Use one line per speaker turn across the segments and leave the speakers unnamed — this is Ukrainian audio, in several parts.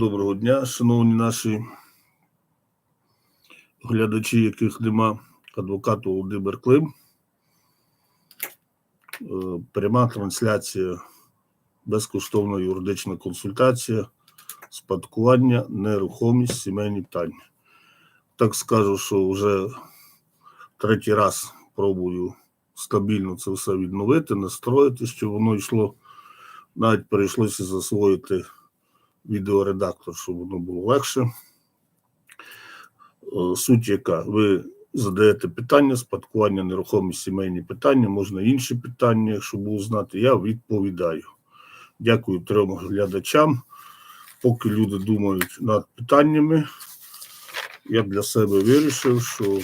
Доброго дня, шановні наші глядачі, яких нема, адвокат Володимир Клим. Е, Пряма трансляція, безкоштовна юридична консультація, спадкування, нерухомість, сімейні питання. Так скажу, що вже третій раз пробую стабільно це все відновити, настроїти, щоб воно йшло. Навіть прийшлося засвоїти відеоредактор, щоб воно було легше. Е, Суть яка? Ви задаєте питання, спадкування, нерухомість, сімейні питання, можна інші питання, якщо знати, я відповідаю. Дякую трьом глядачам. Поки люди думають над питаннями, я для себе вирішив, що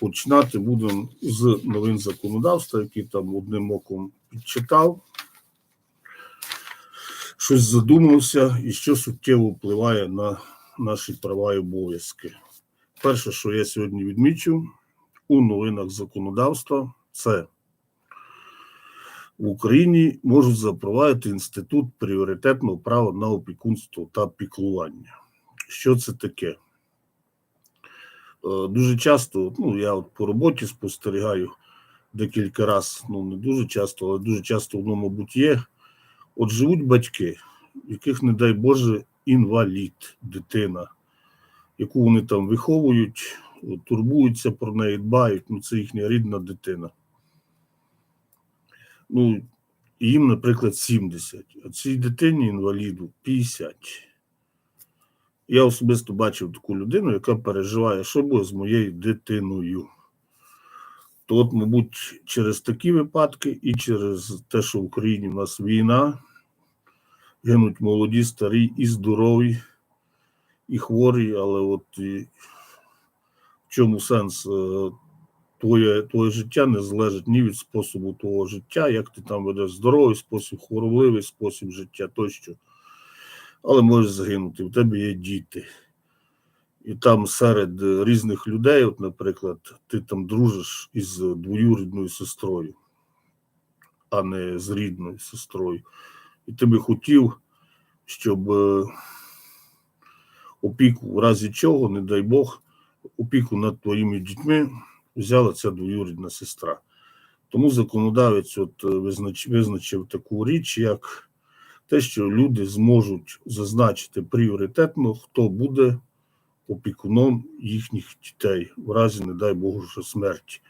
починати будемо з новин законодавства, які там одним оком підчитав щось задумався і що суттєво впливає на наші права і обов'язки. Перше, що я сьогодні відмічу у новинах законодавства, це в Україні можуть запровадити інститут пріоритетного права на опікунство та піклування. Що це таке? Е, Дуже часто, ну я от по роботі спостерігаю декілька разів, ну не дуже часто, але дуже часто воно, мабуть, є. От живуть батьки, яких, не дай Боже, інвалід, дитина, яку вони там виховують, турбуються про неї, дбають, ну це їхня рідна дитина. Ну, їм, наприклад, 70, а цій дитині інваліду 50. Я особисто бачив таку людину, яка переживає, що буде з моєю дитиною. То, от, мабуть, через такі випадки і через те, що в Україні в нас війна, гинуть молоді, старі і здорові, і хворі, але от і в чому сенс? Е, Твоє, твоє життя не залежить ні від способу твого життя, як ти там ведеш здоровий спосіб, хворобливий спосіб життя тощо. Але можеш загинути, в тебе є діти. І там серед різних людей, от, наприклад, ти там дружиш із двоюрідною сестрою, а не з рідною сестрою. І ти би хотів, щоб е, опіку, в разі чого, не дай Бог, опіку над твоїми дітьми взяла ця двоюрідна сестра. Тому законодавець от е, визнач, визначив таку річ, як те, що люди зможуть зазначити пріоритетно, хто буде опікуном їхніх дітей, в разі, не дай Богу, смерті.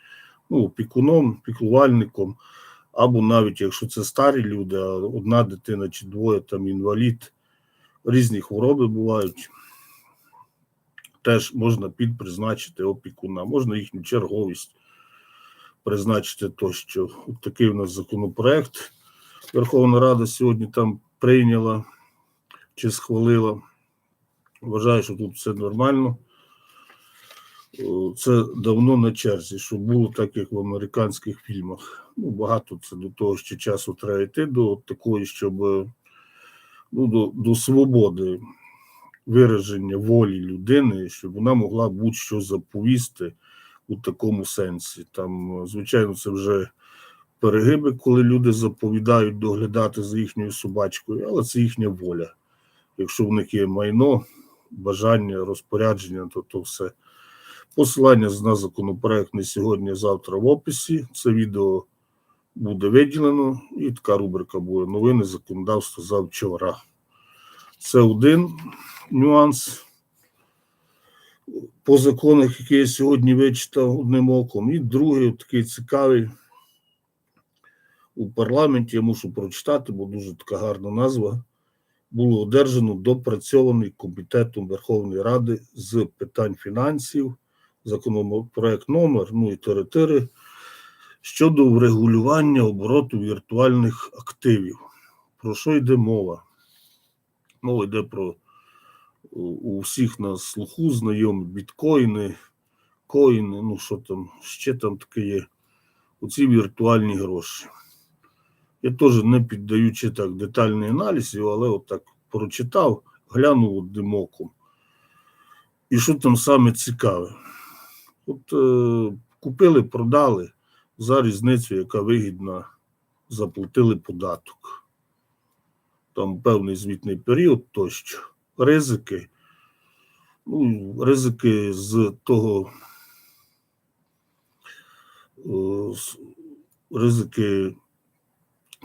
Ну, опікуном, піклувальником, або навіть якщо це старі люди, одна дитина чи двоє там інвалід, різні хвороби бувають. Теж можна підпризначити опікуна, можна їхню черговість призначити тощо. От такий у нас законопроект. Верховна Рада сьогодні там прийняла чи схвалила. Вважаю, що тут все нормально. Це давно на черзі, щоб було так, як в американських фільмах. Ну, багато це до того ще часу треба йти до такої, щоб ну, до, до свободи вираження волі людини, щоб вона могла будь-що заповісти у такому сенсі. Там, звичайно, це вже перегиби, коли люди заповідають доглядати за їхньою собачкою, але це їхня воля. Якщо в них є майно, бажання, розпорядження, то то все. Посилання на законопроект не сьогодні, а завтра в описі. Це відео буде виділено, і така рубрика буде новини законодавства завчора. Це один нюанс по законах, які я сьогодні вичитав одним оком. І другий, такий цікавий у парламенті, я мушу прочитати, бо дуже така гарна назва. Було одержано допрацьований комітетом Верховної Ради з питань фінансів, законопроект номер, ну і території щодо врегулювання обороту віртуальних активів. Про що йде мова? Мова йде про у всіх на слуху знайомі біткоїни, коїни, ну що там, ще там таке є. Оці віртуальні гроші. Я теж не піддаючи так детальний аналіз, але от так прочитав, глянув одним оком. І що там саме цікаве? От е, купили, продали за різницю, яка вигідна, заплатили податок. там певний звітний період тощо. Ризики. Ну, ризики з того. е, Ризики,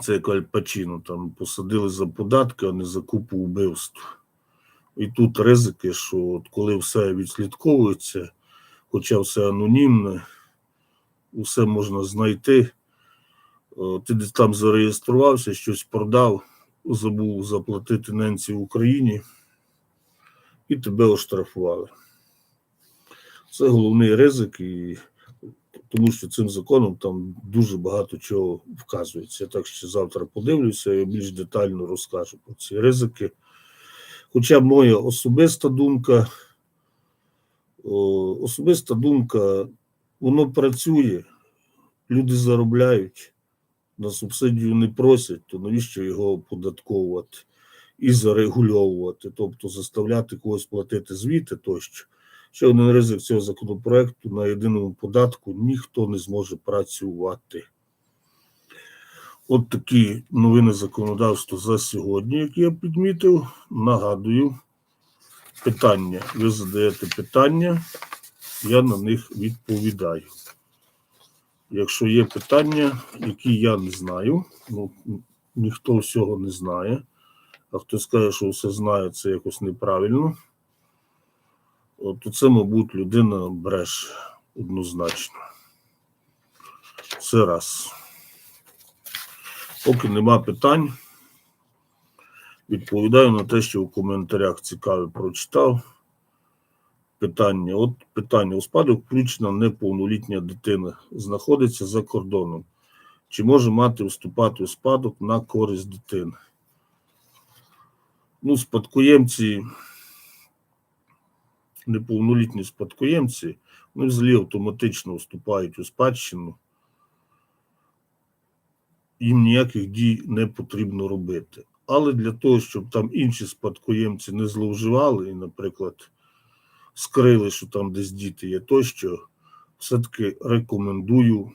це як Аль Пачіно, там посадили за податки, а не за купу вбивств. І тут ризики, що от коли все відслідковується, хоча все анонімне, усе можна знайти. Ти десь там зареєструвався, щось продав, забув заплатити ненці в Україні, і тебе оштрафували. Це головний ризик, і тому що цим законом там дуже багато чого вказується. Я так що завтра подивлюся і більш детально розкажу про ці ризики. Хоча моя особиста думка, особиста думка, воно працює, люди заробляють, на субсидію не просять, то навіщо його оподатковувати і зарегульовувати, тобто заставляти когось платити звіти тощо. Ще один ризик цього законопроекту на єдиному податку ніхто не зможе працювати. От такі новини законодавства за сьогодні, які я підмітив. Нагадую, питання. Ви задаєте питання, я на них відповідаю. Якщо є питання, які я не знаю, ну ніхто всього не знає, а хто скаже, що все знає, це якось неправильно, то це, мабуть, людина бреше однозначно. Це раз. Поки нема питань, відповідаю на те, що в коментарях цікаве прочитав. Питання. От питання у спадок включена неповнолітня дитина, знаходиться за кордоном. Чи може мати вступати у спадок на користь дитини? Ну, спадкоємці, неповнолітні спадкоємці, вони взагалі автоматично вступають у спадщину їм ніяких дій не потрібно робити. Але для того, щоб там інші спадкоємці не зловживали і, наприклад, скрили, що там десь діти є тощо, все-таки рекомендую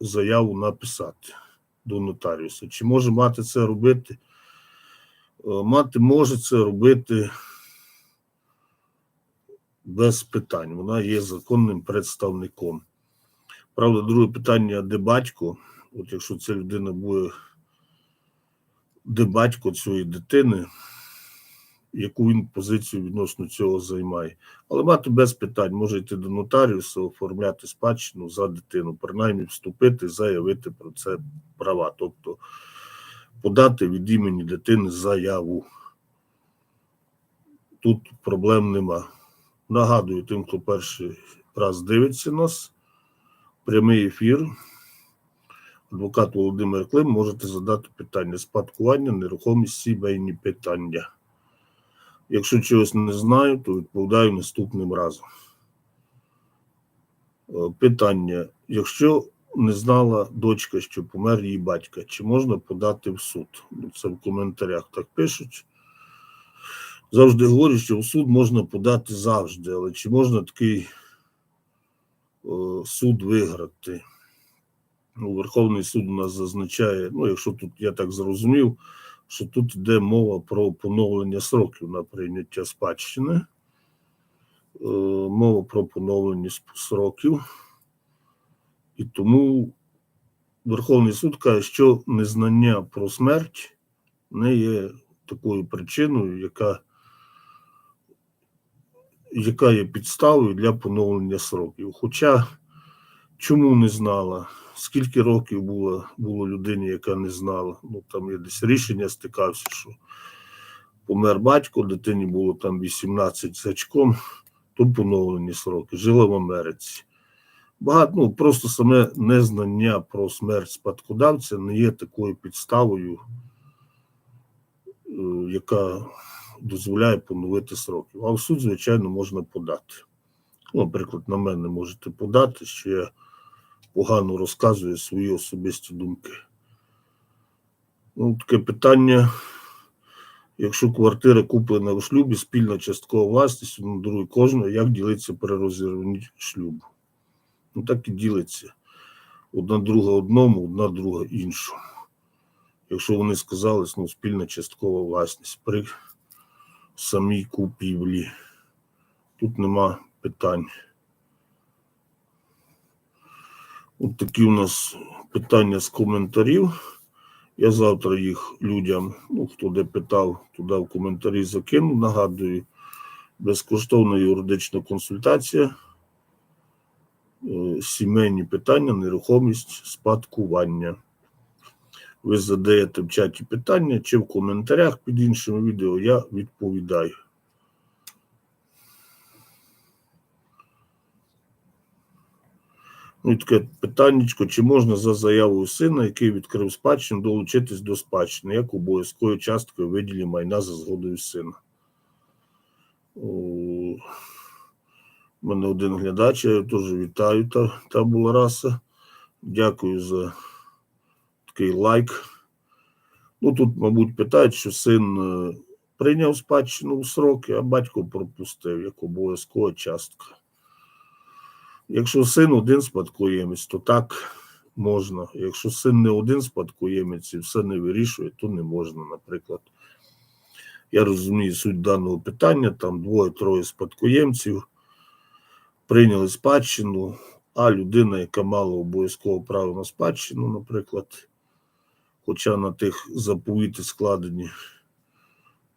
заяву написати до нотаріуса. Чи може мати це робити? Е, Мати може це робити без питань. Вона є законним представником. Правда, друге питання, де батько? От якщо ця людина буде, де батько цієї дитини, яку він позицію відносно цього займає. Але мати без питань може йти до нотаріуса, оформляти спадщину за дитину, принаймні вступити, заявити про це права, тобто подати від імені дитини заяву. Тут проблем нема. Нагадую тим, хто перший раз дивиться нас, прямий ефір. Адвокат Володимир Клим можете задати питання спадкування, нерухомість, сімейні питання. Якщо чогось не знаю, то відповідаю наступним разом. Е, Питання: якщо не знала дочка, що помер її батька, чи можна подати в суд? Ну, Це в коментарях так пишуть. Завжди говорю, що в суд можна подати завжди, але чи можна такий е, суд виграти? Ну, Верховний суд у нас зазначає, ну, якщо тут я так зрозумів, що тут йде мова про поновлення сроків на прийняття спадщини, Е, мова про поновлення сроків. І тому Верховний суд каже, що незнання про смерть не є такою причиною, яка, яка є підставою для поновлення сроків. Хоча чому не знала? Скільки років було, було людині, яка не знала? Ну там я десь рішення стикався, що помер батько, дитині було там 18 з очком, то поновлені сроки, жила в Америці. Багато, ну, просто саме незнання про смерть спадкодавця не є такою підставою, е, яка дозволяє поновити сроки. А в суд, звичайно, можна подати. Ну, Наприклад, на мене можете подати, що я погано розказую свої особисті думки. Ну, таке питання. Якщо квартира куплена в шлюбі, спільна часткова власність, на другу кожного, як ділиться при розірванні шлюбу? Ну, так і ділиться. Одна друга одному, одна друга іншому. якщо вони сказали, ну, спільна часткова власність при самій купівлі. Тут нема питань. От такі у нас питання з коментарів. Я завтра їх людям, ну хто де питав, туди в коментарі закину. Нагадую, безкоштовна юридична консультація, е, сімейні питання, нерухомість, спадкування. Ви задаєте в чаті питання чи в коментарях під іншими відео, я відповідаю. Ну, і таке питаннячко, чи можна за заявою сина, який відкрив спадщину, долучитись до спадщини, як обов'язковою часткою виділі майна за згодою сина? У мене один глядач, я його теж вітаю, та, та була раса. Дякую за такий лайк. Ну, тут, мабуть, питають, що син е, прийняв спадщину у сроки, а батько пропустив як обов'язкова частка. Якщо син один спадкоємець, то так можна. Якщо син не один спадкоємець і все не вирішує, то не можна, наприклад. Я розумію суть даного питання, там двоє-троє спадкоємців прийняли спадщину, а людина, яка мала обов'язково право на спадщину, наприклад, хоча на тих заповіти складені,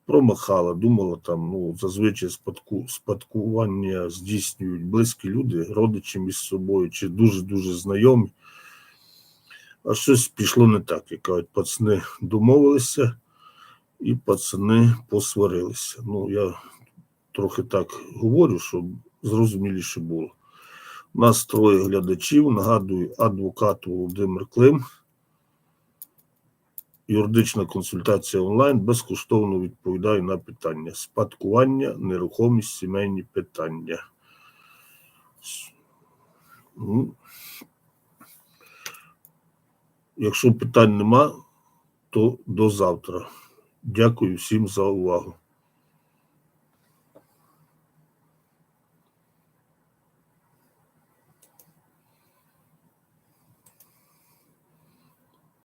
промахала, думала там, ну, зазвичай спадку, спадкування здійснюють близькі люди, родичі між собою, чи дуже-дуже знайомі. А щось пішло не так, як кажуть, пацани домовилися, і пацани посварилися. Ну, я трохи так говорю, щоб зрозуміліше було. У нас троє глядачів. Нагадую, адвокат Володимир Клим. Юридична консультація онлайн безкоштовно відповідає на питання спадкування, нерухомість, сімейні питання. Ну, Якщо питань нема, то до завтра. Дякую всім за увагу.